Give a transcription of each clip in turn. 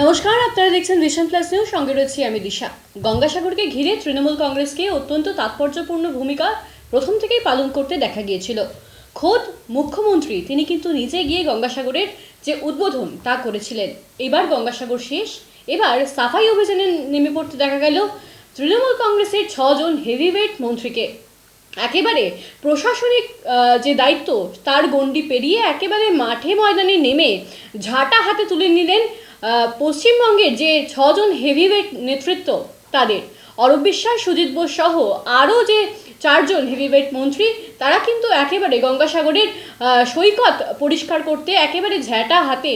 নমস্কার, আপনারা দেখছেন ভিশন প্লাস নিউজ, সঙ্গে রয়েছি আমি দিশা। গঙ্গাসাগরকে ঘিরে তৃণমূল কংগ্রেসকে অত্যন্ত তাৎপর্যপূর্ণ ভূমিকা প্রথম থেকেই পালন করতে দেখা গিয়েছিল। খোদ মুখ্যমন্ত্রী, তিনি কিন্তু নিজে গিয়ে গঙ্গাসাগরের যে উদ্বোধন তা করেছিলেন। এবার গঙ্গাসাগর শেষ, এবার সাফাই অভিযানে নেমে পড়তে দেখা গেল তৃণমূল কংগ্রেসের ছজন হেভিওয়েট মন্ত্রীকে। একেবারে প্রশাসনিক যে দায়িত্ব, তার গণ্ডি পেরিয়ে একেবারে মাঠে ময়দানে নেমে ঝাঁটা হাতে তুলে নিলেন পশ্চিমবঙ্গের যে ছজন হেভিওয়েট নেতৃত্ব তাদের। অরূপ বিশ্বাস, সুজিত বোস সহ আরও যে চারজন হেভিওয়েট মন্ত্রী, তারা কিন্তু একেবারে গঙ্গাসাগরের সৈকত পরিষ্কার করতে একেবারে ঝ্যাঁটা হাতে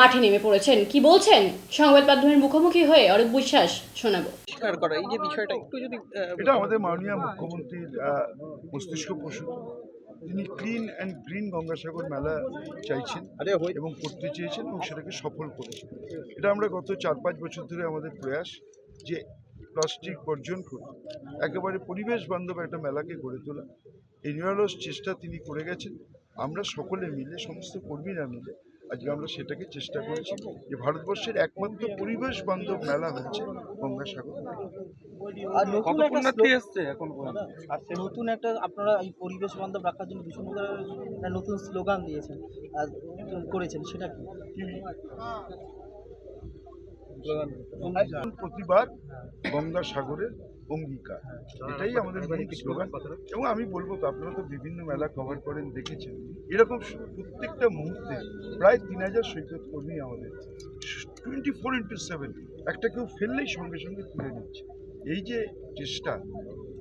মাঠে নেমে পড়েছেন। কি বলছেন? সংবাদ মাধ্যমের মুখোমুখি হয়ে অরূপ বিশ্বাস শোনাবো। পরিষ্কার করা এই যে বিষয়টা একটু যদি এটা আমাদের মাননীয় মুখ্যমন্ত্রীর মস্তিষ্ক প্রসূত তিনি ক্লিন অ্যান্ড গ্রিন গঙ্গাসাগর মেলা চাইছেন এবং করতে চেয়েছেন এবং সেটাকে সফল করেছেন। এটা আমরা গত চার পাঁচ বছর ধরে আমাদের প্রয়াস যে প্লাস্টিক বর্জন করে একেবারে পরিবেশ বান্ধব একটা মেলাকে গড়ে তোলা। এই নিরলস চেষ্টা তিনি করে গেছেন। আমরা সকলে মিলে সমস্ত কর্মীরা মিলে আজকে আমরা সেটাকে চেষ্টা করেছি। যে ভারতবর্ষের একমাত্র পরিবেশ বান্ধব মেলা হচ্ছে গঙ্গাসাগর আর নতুন একটা এসছে এখন আর নতুন একটা আপনারা এই পরিবেশ বান্ধব রাখার জন্য ভীষণ একটা নতুন স্লোগান দিয়েছেন আর করেছেন সেটা কি? প্রতিবার গঙ্গাসাগরের অঙ্গীকার এটাই আমাদের স্লোগান এবং আমি বলব তো আপনারা তো বিভিন্ন মেলা কভার করেন দেখেছেন। এরকম প্রত্যেকটা মুহূর্তে প্রায় তিন হাজার সৈকত কর্মী আমাদের টোয়েন্টি ফোর ইন্টু সেভেন একটা কেউ ফেললেই সঙ্গে সঙ্গে তুলে নিচ্ছে। এই যে চেষ্টা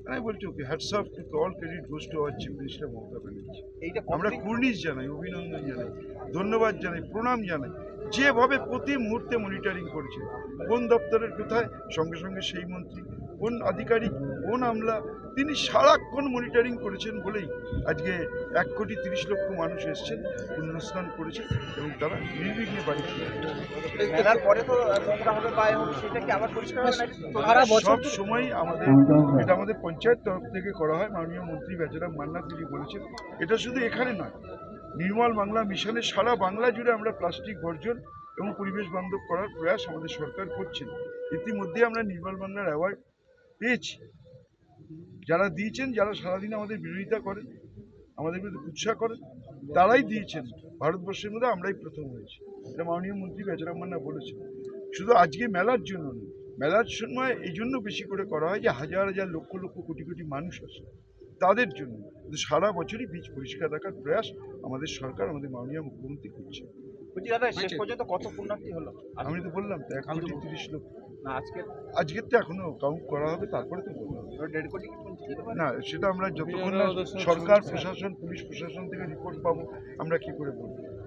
আমি বলছি okay hats off to all credit goes to our chief minister Mamata Banerjee. আমরা কুর্নিশ জানাই অভিনন্দন জানাই ধন্যবাদ জানাই প্রণাম জানাই। যেভাবে প্রতি মুহূর্তে মনিটরিং করেছে কোন দপ্তরের কোথায় সঙ্গে সঙ্গে সেই মন্ত্রী কোন আধিকারিক কোন আমলা তিনি সারাক্ষণ মনিটরিং করেছেন বলেই আজকে এক কোটি তিরিশ লক্ষ মানুষ এসছেন পুণ্যস্নান করেছেন এবং তারা নির্বিঘ্নে বাড়ি সব সময় আমাদের এটা আমাদের পঞ্চায়েত তরফ থেকে করা হয় মাননীয় মন্ত্রী বেচারাম মান্না তিনি বলেছেন এটা শুধু এখানে নয় নির্মল বাংলা মিশনে সারা বাংলা জুড়ে আমরা প্লাস্টিক বর্জন এবং পরিবেশ বান্ধব করার প্রয়াস আমাদের সরকার করছেন। ইতিমধ্যে আমরা নির্মল বাংলার অ্যাওয়ার্ড পেয়েছি। যারা দিয়েছেন, যারা সারাদিন আমাদের বিরোধিতা করেন, আমাদের বিরুদ্ধে উৎসাহ করেন, তারাই দিয়েছেন। ভারতবর্ষের মধ্যে আমরাই প্রথম হয়েছি। এটা মাননীয় মন্ত্রী বেচারাম মান্না বলেছেন। শুধু আজকে মেলার জন্য নয়, মেলার সময় এই জন্য বেশি করে করা হয় যে হাজার হাজার লক্ষ লক্ষ কোটি কোটি মানুষ আসে। তাদের জন্য। সারা বছরই বীজ পরিষ্কার রাখার প্রয়াস আমাদের সরকার, আমাদের মাননীয় মুখ্যমন্ত্রী করছে বলছি দাদা শেষ পর্যন্ত কত পুণ্যার্থী হলো? আমি তো বললাম তো এক কোটি তিরিশ লক্ষ। না আজকে আজকের তো এখনও কাউন্ট করা হবে তারপরে তো দেড় কোটি? না সেটা আমরা যতক্ষণ না সরকার প্রশাসন পুলিশ প্রশাসন থেকে রিপোর্ট পাবো আমরা কি করে বলব?